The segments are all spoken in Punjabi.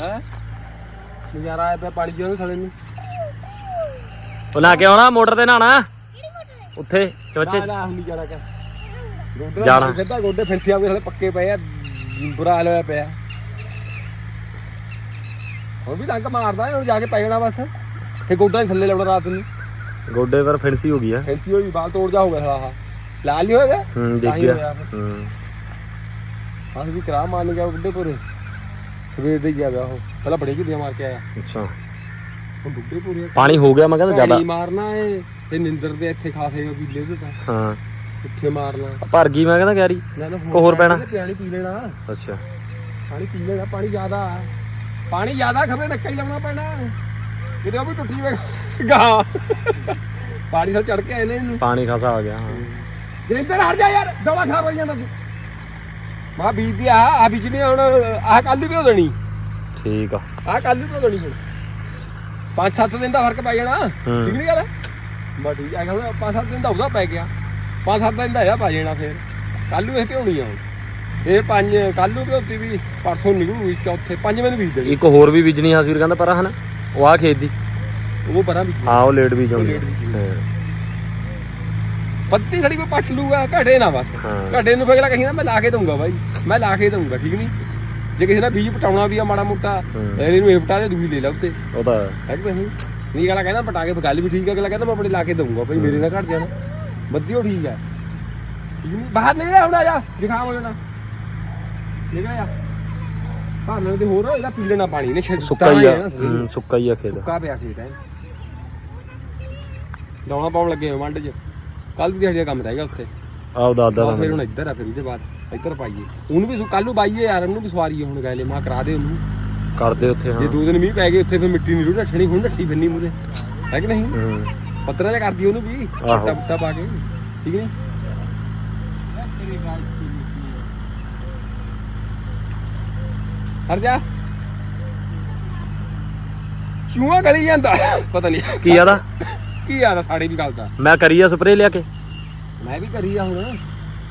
ਹੈ? ਨਜ਼ਾਰਾ ਆਇਆ ਪਿਆ ਪਾਣੀ ਜਿਹਨੂੰ ਥਲੇ ਨੂੰ। ਉਹ ਲਾ ਕੇ ਆਉਣਾ ਮੋਟਰ ਤੇ ਨਹਾਣਾ ਉੱਥੇ ਚੋਚੇ ਨਾ ਨਾ ਹੁੰਦੀ ਜਾਣਾ ਕਾ ਗੋਡੇ ਜਾਣਾ। ਸਿੱਧਾ ਗੋਡੇ ਫਿੰਸੀਆਂ ਵੀ ਥਲੇ ਪੱਕੇ ਪਏ ਆ ਬੁਰਾ ਹਾਲ ਹੋਇਆ ਪਿਆ। ਹੁਣ ਵੀ ਲੰਗ ਮਾਰਦਾ ਹੁਣ ਜਾ ਕੇ ਪੈ ਜਾਣਾ ਬਸ। ਤੇ ਗੋਡਾ ਥੱਲੇ ਲਾਉਣਾ ਰਾਤ ਨੂੰ। ਗੋਡੇ ਪਰ ਫਿੰਸੀ ਹੋ ਗਈ ਆ। ਫੈਂਸੀ ਹੋਈ ਬਾਲ ਤੋੜ ਜਾ ਹੋਗਾ ਸਾਲਾ ਆਹ। ਲਾਲ ਨਹੀਂ ਹੋਇਆ ਹੂੰ ਹੀ ਹੋਇਆ ਫਿਰ। ਹੂੰ। ਹਾਂ ਵੀ ਕਰਾ ਮਾਰਨ ਗਿਆ ਬੁੱਢੇ ਪੂਰੇ ਸਵੇਰ ਦੇ ਹੀ ਗਿਆ ਵਿਆ ਉਹ। ਪਹਿਲਾਂ ਬੜੇ ਕਿਤੇ ਮਾਰ ਕੇ ਆਇਆ। ਅੱਛਾ। ਹੁਣ ਬੁੱਢੇ ਪੂਰੇ ਪਾਣੀ ਹੋ ਗਿਆ ਮੈਂ ਕਹਿੰਦਾ ਜ਼ਿਆਦਾ। ਭੈੜੀ ਮਾਰਨਾ ਏ ਤੇ ਨਿੰਦਰ ਦੇ ਇੱਥੇ ਖਾਸੇ ਹੋ ਕਿਲੇ ਉਹਦੇ ਤਾਂ। ਹਾਂ। ਇੱਥੇ ਮਾਰਨਾ। ਭਰ ਗਈ ਮੈਂ ਕਹਿੰਦਾ ਗੈਰੀ ਕੋ ਹੋਰ ਪੈਣਾ? ਪਾਣੀ ਪੀ ਲੈਣਾ। ਅੱਛਾ। ਪਾਣੀ ਪੀ ਲੈਣਾ ਪਾਣੀ ਜ਼ਿਆਦਾ। ਆ। ਪਾਣੀ ਜ਼ਿਆਦਾ ਖਬਰੇ ਨੱਕਾ ਹੀ ਲਾਉਣਾ ਪੈਣਾ। ਕਿਤੇ ਉਹ ਵੀ ਟੁੱਟੀ ਵੇ ਗਾ। ਪਾਣੀ ਨਾਲ ਚੜ ਕੇ ਆਏ ਨੇ ਇਹਨੂੰ। ਪਾਣੀ ਖਾਸਾ ਆ ਗਿਆ ਹਾਂ। ਜਰਿੰਦਰ ਹਟ ਜਾ ਯਾਰ ਦਵਾ ਖਰਾਬ ਹੋ ਜਾਂਦਾ ਤੂੰ ਮਾ ਬੀਜ ਦੀ ਆ ਆ ਬੀਜਣੀ ਹੁਣ ਆਹ ਕੱਲ ਨੂੰ ਭਿਓ ਦੇਣੀ ਠੀਕ ਆ। ਆਹ ਕੱਲ ਨੂੰ ਭਿਓ ਦੇਣੀ ਹੁਣ। ਪੰਜ ਸੱਤ ਦਿਨ ਦਾ ਫ਼ਰਕ ਪੈ ਜਾਣਾ। ਹੂੰ। ਠੀਕ ਨਹੀਂ ਗੱਲ? ਬਾ ਠੀਕ ਆ ਹੁਣ ਪੰਜ ਸੱਤ ਦਿਨ ਦਾ ਉਹਦਾ ਪੈ ਗਿਆ। ਪੰਜ ਸੱਤ ਦਿਨ ਦਾ ਇਹਦਾ ਪੈ ਜਾਣਾ ਫੇਰ। ਕੱਲ ਨੂੰ ਇਹ ਆ ਹੁਣ। ਇਹ ਪੰਜ ਕੱਲ ਨੂੰ ਭਿਉਤੀ ਵੀ ਪਰਸੋਂ ਨਿਕਲੂਗੀ ਚੌਥੇ ਪੰਜਵੇਂ ਨੂੰ ਬੀਜ ਦੇਣੀ। ਇੱਕ ਹੋਰ ਵੀ ਬੀਜਣੀ ਹਸਵੀਰ ਕਹਿੰਦਾ ਪਰ ਹਨ। ਉਹ ਆ ਖੇਤ ਦੀ। ਉਹ ਪਰਾਂ ਬੀਜ ਹਾਂ ਉਹ ਲੇਟ ਬੀਜ ਹੋਣੀ ਲੇਟ ਬੀਜਣੀ। ਹਾਂ। ਪੱਤੀ ਛੜੀ ਕੋਈ ਪੱਟ ਲੂਗਾ ਘੜੇ ਨਾ ਬਸ। ਹਾਂ। ਨੂੰ ਫੇਗਲਾ ਕਹੀ ਨਾ ਮੈਂ ਲਾ ਕੇ ਦਊਂਗਾ ਬਾਈ ਮੈਂ ਲਾ ਕੇ ਦਊਂਗਾ ਠੀਕ ਨਹੀਂ ਜੇ ਕਿਸੇ ਨੇ ਬੀਜ ਪਟਾਉਣਾ ਵੀ ਆ ਮਾੜਾ ਮੋਟਾ ਹੂੰ। ਫਿਰ ਇਹਨੂੰ ਇਹ ਪਟਾ ਦੇ ਦੂਈ ਲੈ ਲਾ ਉੱਤੇ। ਉਹ ਤਾਂ ਹੈ। ਕਿ ਨਹੀਂ? ਨਹੀਂ ਅਗਲਾ ਕਹਿੰਦਾ ਪਟਾ ਕੇ ਗੱਲ ਵੀ ਠੀਕ ਹੈ ਅਗਲਾ ਕਹਿੰਦਾ ਮੈਂ ਆਪਣੇ ਲਾ ਕੇ ਦਊਂਗਾ ਭਾਈ ਮੇਰੇ ਨਾਲ ਘਟ ਜਾਣਾ। ਬੱਦੀਓ ਠੀਕ ਹੈ ਠੀਕ ਨਹੀਂ ਬਾਹਰ ਨਿਕਲ ਹੁਣ ਆ ਜਾ ਦਿਖਾ ਹੋ ਜਾਣਾ। ਨਿਕਲ ਜਾ ਭਾਵੇਂ ਤੇ ਹੋਰ ਇਹਦਾ ਪੀ ਲੈਣਾ ਪਾਣੀ ਨੇ ਛੱਡ ਸੁੱਕਾ ਹੀ ਆ। ਹੂੰ, ਸੁੱਕਾ ਹੀ ਆ ਖੇਤ। ਸੁੱਕਾ ਪਿਆ ਖੇਤ ਹੈ ਡਾਉਣਾ ਪਾਉਣ ਲੱਗੇ ਹੋਏ ਮੰਡ 'ਚ। ਕੱਲ ਦੀ ਦਿਹਾੜੀ ਦਾ ਕੰਮ ਰਹਿ ਗਿਆ ਉੱਥੇ। ਆਹ ਦਾਦਾ ਦਾ ਫਿਰ ਹੁਣ ਇੱਧਰ ਆ ਫਿਰ ਇਹਦੇ ਬਾਅਦ ਇੱਧਰ ਪਾਈਏ। ਉਹਨੂੰ ਵੀ ਕੱਲ ਨੂੰ ਬਾਈਏ ਯਾਰ ਉਹਨੂੰ ਵੀ ਸਵਾਰੀਏ ਹੁਣ ਗਏ ਲੈ ਮਾ ਕਰਾ ਦੇ ਉਹਨੂੰ। ਕਰਦੇ ਉੱਥੇ ਜੇ ਹਾਂ ਦੋ ਦਿਨ ਮੀਂਹ ਪੈ ਗਏ ਉੱਥੇ ਫਿਰ ਮਿੱਟੀ ਨਹੀਂ ਰੂ ਰੱਖਣੀ ਹੁਣ ਰੱਖੀ ਫਿਰਨੀ ਮੂਰੇ ਹੈ ਕਿ ਨਹੀਂ? ਹੂੰ। ਪੱਤਰਾਂ ਜਿਹਾ ਕਰਦੀ ਉਹਨੂੰ ਵੀ ਆਹੋ। ਟੱਟਾ ਬੁੱਟਾ ਪਾ ਕੇ। ਠੀਕ ਨਹੀਂ? ਹਰ ਜਾ ਚੂਹਾ ਗਲੀ ਜਾਂਦਾ। ਪਤਾ ਨਹੀਂ। ਕੀ ਆਦਾ ਕੀ ਆਦਾ ਸਾਡੇ ਵੀ ਗੱਲ ਦਾ ਮੈਂ ਕਰੀ ਆ ਸਪਰੇ ਲਿਆ ਕੇ। ਮੈਂ ਵੀ ਕਰੀ ਆ ਹੁਣ।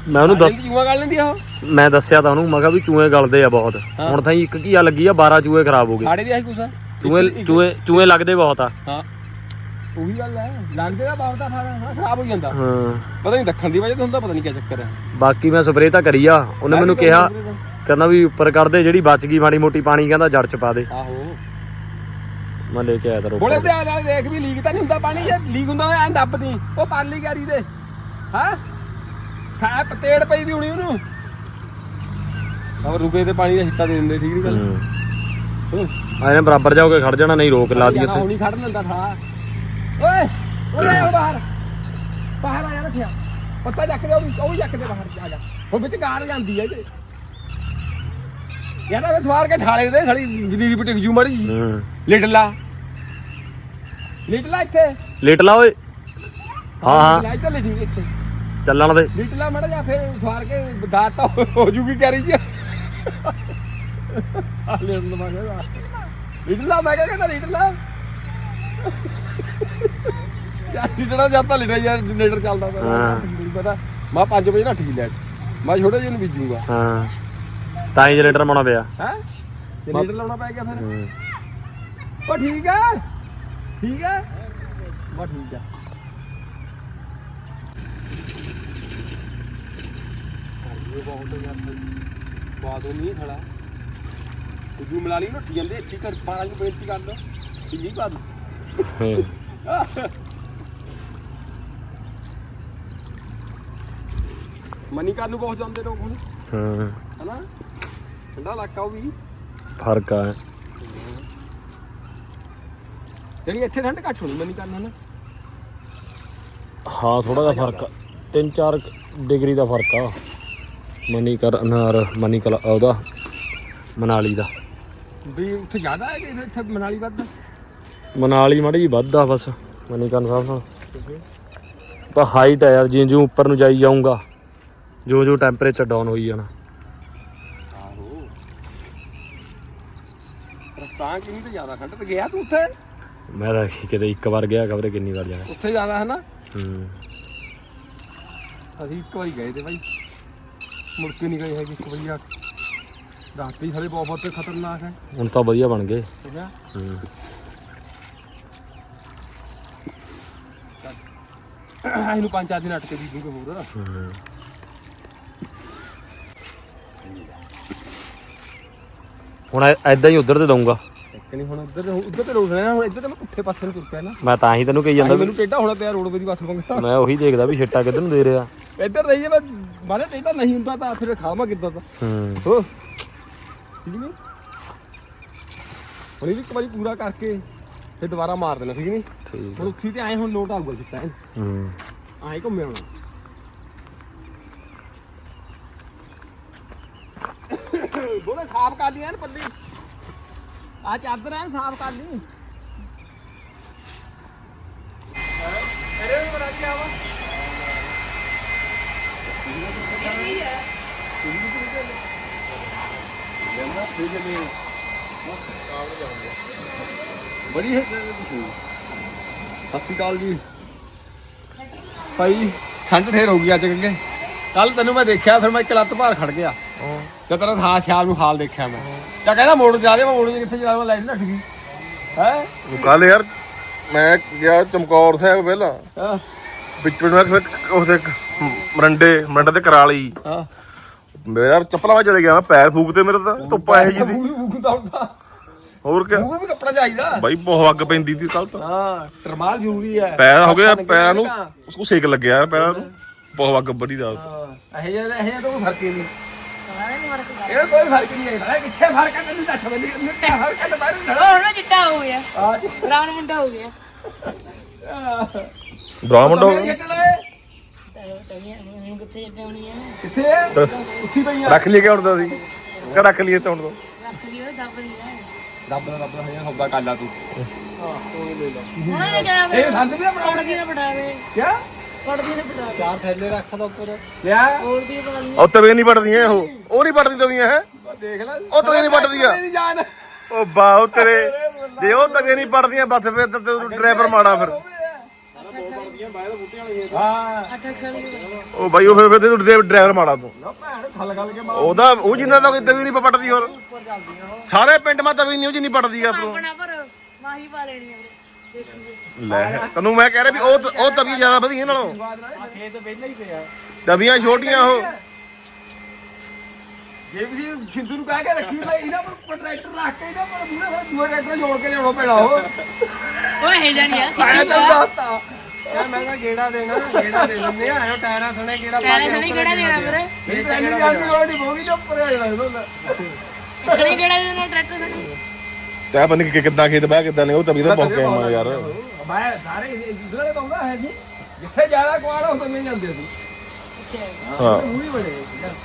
ਮੈਂ ਉਹਨੂੰ ਦੱਸ ਚੂਹਾ ਗਲ ਲੈਂਦੀ ਆ ਉਹ? ਮੈਂ ਦੱਸਿਆ ਤਾਂ ਉਹਨੂੰ ਮੈਂ ਕਿਹਾ ਵੀ ਚੂਹੇ ਗਲਦੇ ਆ ਬਹੁਤ। ਹੁਣ ਤਾਂ ਇੱਕ ਘੀਆ ਲੱਗੀ ਆ 12 ਚੂਹੇ ਖਰਾਬ ਹੋ ਗਏ। ਸਾਡੇ ਵੀ ਆਹੀ ਕੁਛ ਆ। ਚੂਹੇ ਚੂਹੇ ਚੂਹੇ ਲੱਗਦੇ ਬਹੁਤ ਆ। ਹਾਂ। ਉਹੀ ਗੱਲ ਹੈ। ਲੰਘਦੇ ਦਾ ਫਾੜਾ ਹਾਂ ਖਰਾਬ ਹੋ ਜਾਂਦਾ। ਹਾਂ। ਪਤਾ ਨਹੀਂ ਦੱਖਣ ਦੀ ਵਜ੍ਹਾ ਤੋਂ ਹੁੰਦਾ ਪਤਾ ਨਹੀਂ ਕੀ ਚੱਕਰ ਹੈ ਬਾਕੀ ਮੈਂ ਸਪਰੇ ਤਾਂ ਕਰੀ ਆ। ਉਹਨੇ ਮੈਨੂੰ ਕਿਹਾ ਕਹਿੰਦਾ ਵੀ ਉੱਪਰ ਕੱਢ ਦੇ ਜਿਹੜੀ ਬਚ ਗਈ ਮਾੜੀ ਮੋਟੀ ਪਾਣੀ ਕਹਿੰਦਾ ਜੜ ਚ ਪਾ ਦੇ। ਆਹੋ। ਮੈਂ ਲੈ ਕੇ ਆਇਆ ਤਾਂ ਬੋਲੇ ਰੋਪੜ ਤੇ ਆ ਜਾ ਦੇਖ ਵੀ ਲੀਕ ਤਾਂ ਨਹੀਂ ਹੁੰਦਾ ਪਾਣੀ ਜੇ ਲੀਕ ਹੁੰਦਾ ਐਂ ਦੱਬਦੀ ਉਹ ਪਾਲੀ ਗਾਰੀ ਦੇ। ਹਾਂ? ਖਾ ਪਤੇੜ ਪਈ ਵੀ ਹੋਣੀ ਉਹਨੂੰ। ਆ ਰੁਕੇ ਤੇ ਪਾਣੀ ਦਾ ਹਿੱਟਾ ਦੇ ਦਿੰਦੇ ਠੀਕ ਨਹੀਂ ਗੱਲ? ਹੂੰ। ਹੂੰ। ਆ ਇਹਨੇ ਬਰਾਬਰ ਜਾਓਗੇ ਖੜ ਜਾਣਾ ਨਹੀਂ ਰੋਕ ਲਾ ਦੀ ਉੱਥੇ। ਹੁਣੀ ਖੜ ਲੈਂਦਾ ਥਾ। ਓਏ ਓਏ ਆ ਬਾਹਰ। ਬਾਹਰ ਆ ਜਾ ਰੱਖਿਆ। ਪੱਤਾ ਚੱਕ ਦੇ ਉਹ ਵੀ ਉਹ ਵੀ ਚੱਕ ਦੇ ਬਾਹਰ ਆ ਜਾ। ਉਹ ਵਿੱਚ ਕਾਰ ਜਾਂਦੀ ਹੈ ਜੇ ਯਾਰ ਇਹ ਸਵਾਰ ਕੇ ਠਾਲੇ ਦੇ ਸਾਲੀ ਜਨੀਰੀ ਪਿੱਟ ਜੂ। ਮੜੀ ਹੂੰ। ਲਿਟ ਲਾ ਲਿਟ ਲਾ ਇੱਥੇ। ਲੇਟ ਲਾ ਓਏ। ਹਾਂ ਹਾਂ। ਲੈ ਇੱਧਰ ਲਿਟੀ ਇੱਥੇ। ਚੱਲਣ ਦੇ। ਲਿਟ ਲਾ ਮੜਾ ਜਾ ਫਿਰ ਸਵਾਰ ਕੇ ਦਾਤ ਹੋ ਜੂਗੀ ਕੈਰੀ ਜੀ। ਆ ਲੈ ਨੂੰ ਮੈਂ ਕਹਿੰਦਾ ਲਿਟ ਲਾ ਮੈਂ ਕਹਿੰਦਾ ਲਿਟ ਲਾ। ਯਾਰ ਲਿਟਣਾ ਜਾਂਦਾ ਲਿਟਾ ਯਾਰ ਜਨਰੇਟਰ ਚੱਲਦਾ ਪਿਆ ਪਤਾ। ਮੈਂ 5 ਵਜੇ ਨਾ ਠੀਕ ਲੈ ਮੈਂ ਛੋਟੇ ਜਿਹੇ ਨੂੰ ਬੀਜੂਗਾ। ਹਾਂ। ਤਾਂ ਹੀ ਜਨਰੇਟਰ ਪਾਉਣਾ ਪਿਆ। ਹੈ? ਜਨਰੇਟਰ ਲਾਉਣਾ ਪੈ ਗਿਆ ਫਿਰ। ਉਹ ਠੀਕ ਆ। ਠੀਕ ਆ ਬਾ ਠੀਕ ਆ ਇਹ ਬਹੁਤ ਯਾਰ ਬਾਤ ਨਹੀਂ ਖੜਾ। ਕੁਝ ਮਿਲਾ ਲਈ ਨਾ ਜਾਂਦੇ ਇੱਥੇ ਕਰ ਪਾਣਾ ਨੂੰ ਬੇਇੱਜ਼ਤੀ ਕਰ ਦੋ ਹੀ ਬਾਤ ਹੂੰ। ਮਨੀ ਕਰਨ ਨੂੰ ਬਹੁਤ ਜਾਂਦੇ ਲੋਕ ਹੁਣ? ਹੂੰ। ਹਨਾ? ਠੰਡਾ ਇਲਾਕਾ ਉਹ ਵੀ। ਫ਼ਰਕ ਆ। ਜਿਹੜੀ ਇੱਥੇ ਠੰਡ ਘੱਟ ਹੋਣੀ ਮਨੀ ਕਰਨ ਹਨਾ ਹਾਂ ਥੋੜਾ ਜਿਹਾ ਫ਼ਰਕ ਆ। 3-4 ਡਿਗਰੀ ਦਾ ਫ਼ਰਕ ਆ। ਮਨੀ ਕਰ ਅਨਾਰ ਮਨੀ ਕਲਾ ਉਹਦਾ ਮਨਾਲੀ ਦਾ। ਵੀ ਉੱਥੇ ਜ਼ਿਆਦਾ ਹੈ ਕਿ ਇੱਥੇ ਮਨਾਲੀ ਵੱਧ ਮਨਾਲੀ ਮਾੜੀ ਜੀ ਵੱਧ ਆ ਬਸ ਮਨੀ ਕਰਨ ਸਾਹਿਬ ਨਾਲ। ਤਾਂ ਹਾਈਟ ਹੈ ਯਾਰ ਜਿਉਂ ਜਿਉਂ ਉੱਪਰ ਨੂੰ ਜਾਈ ਜਾਊਂਗਾ ਜੋ ਜੋ ਟੈਂਪਰੇਚਰ ਡਾਊਨ ਹੋਈ ਜਾਣਾ। ਆਹੋ। ਰਸਤਾਂ ਕਿੰਨੀ ਤੇ ਜ਼ਿਆਦਾ ਠੰਡ ਤੇ ਗਿਆ ਤੂੰ ਉੱਥੇ? ਮੈਂ ਤਾਂ ਕਿਤੇ ਇੱਕ ਵਾਰ ਗਿਆ ਖਬਰੇ ਕਿੰਨੀ ਵਾਰ ਜਾਣਾ। ਉੱਥੇ ਜ਼ਿਆਦਾ ਹੈ ਨਾ? ਹੂੰ। ਅਸੀਂ ਇੱਕ ਵਾਰੀ ਗਏ ਤੇ ਬਾਈ ਮੁੜ ਕੇ ਨਹੀਂ ਗਏ ਹੈਗੇ ਇੱਕ ਵਾਰੀ ਆ। ਰਾਤੀ ਹਲੇ ਬਹੁਤ ਬਹੁਤ ਖਤਰਨਾਕ ਹੈ। ਹੁਣ ਤਾਂ ਵਧੀਆ ਬਣ ਗਏ। ਠੀਕ ਹੈ? ਹੂੰ। ਇਹਨੂੰ ਪੰਜ ਚਾਰ ਦਿਨ ਅਟਕੇ ਕੇ ਬੀਜੂਗੇ ਹੋਰ। ਹੂੰ। ਹੁਣ ਐਦਾਂ ਹੀ ਉਧਰ ਤੇ ਦਊਂਗਾ। ਇੱਕ ਨਹੀਂ ਹੁਣ ਉੱਧਰ ਉੱਧਰ ਤੇ ਰੋਡ ਰਹਿਣਾ ਹੁਣ ਇੱਧਰ ਤੇ ਮੈਂ ਪੁੱਠੇ ਪਾਸੇ ਨੂੰ ਤੁਰ ਪਿਆ ਨਾ। ਮੈਂ ਤਾਂ ਹੀ ਤੈਨੂੰ ਕਹੀ ਜਾਂਦਾ ਵੀ ਮੈਨੂੰ ਟੇਢਾ ਹੋਣਾ ਪਿਆ ਰੋਡ ਦੀ ਬੱਸ ਮੰਗਦਾ ਮੈਂ ਉਹੀ ਦੇਖਦਾ ਵੀ ਛਿੱਟਾ ਕਿੱਧਰ ਨੂੰ ਦੇ ਰਿਹਾ। ਇੱਧਰ ਰਹੀਏ ਮੈਂ ਮਾਰੇ ਟੇਢਾ ਨਹੀਂ ਹੁੰਦਾ ਤਾਂ ਫਿਰ ਖਾਵਾਂ ਕਿੱਦਾਂ ਤਾਂ ਹੂੰ। ਹੋ ਠੀਕ ਨਹੀਂ? ਹੁਣ ਇਹ ਵੀ ਇੱਕ ਵਾਰੀ ਪੂਰਾ ਕਰਕੇ ਫਿਰ ਦੁਬਾਰਾ ਮਾਰ ਦੇਣਾ ਠੀਕ ਨਹੀਂ? ਠੀਕ ਹੁਣ ਉੱਥੀ ਤੇ ਆਏ ਹੁਣ ਲੋਟ ਆਊਗਾ ਜਿੱਤਾ ਹੂੰ। ਆਏ ਘੁੰਮੇ ਹੁਣ। ਬੋਲੇ ਸਾਫ਼ ਕਰ ਲਈ ਐਨ ਪੱਲੀ। ਆ ਚਾਦਰ ਐਨ ਸਾਫ਼ ਕਰ ਲਈ। ਅਰੇ ਬਣਾ ਕੇ ਆਵਾ ਬੜੀ ਹੈ ਸਤਿ ਸ਼੍ਰੀ ਅਕਾਲ ਜੀ। ਭਾਈ ਠੰਡ ਠੇਰ ਹੋ ਗਈ ਅੱਜ ਕੰਗੇ। ਕੱਲ ਤੈਨੂੰ ਮੈਂ ਦੇਖਿਆ ਫਿਰ ਮੈਂ ਇੱਕ ਲੱਤ ਭਾਰ ਖੜ ਗਿਆ। ਤੇ ਤੇਰਾ ਥਾ ਸਿਆਲ ਨੂੰ ਹਾਲ ਦੇਖਿਆ ਮੈਂ। ਤਾਂ ਕਹਿੰਦਾ ਮੋੜ ਜਾ ਦੇ ਮੈਂ ਮੋੜ ਕਿੱਥੇ ਜਾ ਮੈਂ ਲਾਈਟ ਨੱਠ ਗਈ। ਹੈ? ਕੱਲ ਯਾਰ ਮੈਂ ਗਿਆ ਚਮਕੌਰ ਸਾਹਿਬ ਪਹਿਲਾਂ। ਵਿੱਚ ਵਿੱਚ ਮੈਂ ਫਿਰ ਉਹਦੇ ਮਰੰਡੇ ਮਰੰਡੇ ਤੇ ਕਰਾਲੀ। ਹਾਂ। ਮੇਰਾ ਚੱਪਲਾਂ ਵਿੱਚ ਚਲੇ ਗਿਆ ਮੈਂ ਪੈਰ ਫੂਕਤੇ ਮੇਰੇ ਤਾਂ ਧੁੱਪ ਇਹੋ ਜਿਹੀ ਦੀ ਹੋਰ ਕਿਆ? ਮੂੰਹ ਵੀ ਕੱਪੜਾ ਚਾਹੀਦਾ। ਬਾਈ ਬਹੁਤ ਅੱਗ ਪੈਂਦੀ ਸੀ ਕੱਲ ਤਾਂ। ਹਾਂ ਟਰਮਾਲ ਜ਼ਰੂਰੀ ਹੈ। ਪੈਰ ਹੋ ਗਿਆ ਪੈਰਾਂ ਨੂੰ ਉਸਕੋ ਸੇਕ ਲੱਗਿਆ ਯਾਰ ਪੈਰਾਂ ਨੂੰ। ਬਹੁਤ ਅੱਗ ਬੜੀ ਰਾਤ। ਹਾਂ ਇਹ ਜਿਹਾ ਇਹ ਤਾਂ ਕੋਈ ਫ਼ਰਕ ਹੀ ਨਹੀਂ। ਇਹ ਕੋਈ ਫ਼ਰਕ ਨਹੀਂ ਹੈ ਕਿੱਥੇ ਫ਼ਰਕ ਹੈ? ਤੈਨੂੰ ਦੱਸ ਬੰਦੀ ਕਿੱਥੇ ਫ਼ਰਕ ਹੈ? ਤੇ ਬਾਹਰ ਲੜਾ ਹੁਣ ਚਿੱਟਾ ਹੋ ਗਿਆ। ਆ ਬਰਾਉਨ ਮੁੰਡਾ ਹੋ ਗਿਆ। ਬ੍ਰਾਹਮਣ ਹੋ ਹੁਣ ਕਿੱਥੇ ਆ ਕਿੱਥੇ? ਹੈ ਦੱਸ। ਉੱਥੀ ਪਈਆਂ। ਰੱਖ ਲਈਏ ਕਿ ਹੁਣ ਤਾਂ ਅਸੀਂ ਕਿ ਰੱਖ ਲਈਏ ਤਾਂ ਹੁਣ ਤਾਂ? ਰੱਖ ਲਈ ਉਹ ਦੱਬ ਲਿਆ ਰੱਬ ਦਾ ਰੱਬ ਦਾ ਹਜ਼ਾਰ ਹੌਦਾ ਕਰ ਲਾ ਤੂੰ। ਉਹਨਾਂ ਨੇ ਕਿਹਾ ਇਹ ਸੰਦ ਵੀ ਬਣਾਉਣਾ ਪੜਦੀ ਨਾ ਪੜਾਵੇ ਕਿਆ? ਪੜਦੀ ਨਾ ਪੜਾਵੇ ਚਾਰ ਥੈਲੇ ਰੱਖ ਦੋ ਉੱਪਰ। ਲਿਆ। ਹੋਰ ਵੀ ਪਤਾ ਨਹੀਂ ਉਹ ਤਵੇ ਨਹੀਂ ਪੜਦੀਆਂ ਉਹ ਉਹ ਨਹੀਂ ਪੜਦੀ ਤਵੀਆਂ ਹੈ ਦੇਖ ਲੈ। ਉਹ ਤਵੇ ਨਹੀਂ ਪੜਦੀਆਂ ਮੇਰੀ ਜਾਨ ਉਹ ਬਾਹ ਤੇਰੇ ਜੇ ਉਹ ਤਵੇ ਨਹੀਂ ਪੜਦੀਆਂ ਬਸ ਫਿਰ ਤਾਂ ਤੂੰ ਡਰਾਈਵਰ ਮਾੜਾ ਫਿਰ। ਹਾਂ। ਅੱਠ ਅੱਠ ਵਾਲੀ ਉਹ ਬਾਈ ਉਹ ਫਿਰ ਫਿਰ ਤੂੰ ਡਰਾਈਵਰ ਮਾੜਾ ਤੂੰ। ਨਾ ਭੈਣ ਖਲ ਖਲ ਕੇ ਮਾਰ। ਉਹਦਾ ਉਹ ਜਿੰਨਾ ਤਾਂ ਕੋਈ ਤਵੀ ਨਹੀਂ ਪੜਦੀ ਹੋਰ। ਸਾਰੇ ਪਿੰਡ ਮਾ ਤਵੀ ਨਹੀਂ ਉਹ ਜਿੰਨੀ ਪੜਦੀ ਆ ਤੂੰ। ਆਪਣਾ ਪਰ ਮਾਹੀ ਪਾ ਲੈਣੀ ਆ ਦੇਖੀਏ ਲੈ ਤੈਨੂੰ ਮੈਂ ਕਹਿ ਰਿਹਾ ਵੀ ਉਹ ਉਹ ਤਵੀ ਜ਼ਿਆਦਾ ਵਧੀਆ ਨਾਲੋਂ। ਖੇਤ ਵਿਹਲਾ ਹੀ ਪਿਆ ਤਵੀਆਂ ਛੋਟੀਆਂ ਉਹ। ਜੇ ਵੀ ਸਿੰਧੂ ਨੂੰ ਕਹਿ ਕੇ ਰੱਖੀ ਮੈਂ ਇਹਨਾਂ ਪਰ ਟਰੈਕਟਰ ਰੱਖ ਕੇ ਇਹਨਾਂ ਪਰ ਮੂਹਰੇ ਫਿਰ ਦੂਏ ਟਰੈਕਟਰ ਜੋੜ ਕੇ ਲਿਆਉਣਾ ਪੈਣਾ ਉਹ। ਓਏ ਇਹ ਜਾਨੀ ਆ ਮੈਂ ਤਾਂ ਦੱਸਤਾ। ਯਾਰ ਮੈਂ ਤਾਂ ਗੇੜਾ ਦੇਣਾ ਗੇੜਾ ਦੇ ਦਿੰਦੇ ਆ ਆਇਓ ਟਾਇਰਾਂ ਸਣੇ ਗੇੜਾ ਕਹਿਣੇ ਸਣੀ ਕਿਹੜਾ ਦੇਣਾ ਵੀਰੇ ਮੇਰੀ ਟ੍ਰੈਲੀ ਜਾਂਦੀ ਹੋਣੀ ਬੋਗੀ ਤੇ ਉੱਪਰ ਆ ਜਾਣਾ ਇਹਦਾ ਕਿਹੜੀ ਕਿਹੜਾ ਦੇਣਾ ਟਰੈਕਟਰ ਸਣੀ। ਤੈ ਬੰਨ ਕੇ ਕਿੱਦਾਂ ਖੇਤ ਬਹਿ ਕਿੱਦਾਂ ਨੇ ਉਹ ਤਵੀ ਤਾਂ ਬਹੁਤ ਕੈਮ ਆ ਯਾਰ। ਮੈਂ ਸਾਰੇ ਇਧਰੇ ਪਾਉਂਦਾ ਹੈ ਜੀ। ਜਿੱਥੇ ਜ਼ਿਆਦਾ ਕੁਆੜ ਹੋ ਮੈਂ ਜਾਂਦੇ ਸੀ। ਹਾਂ। ਮੂੰਹ ਹੀ ਬਣੇ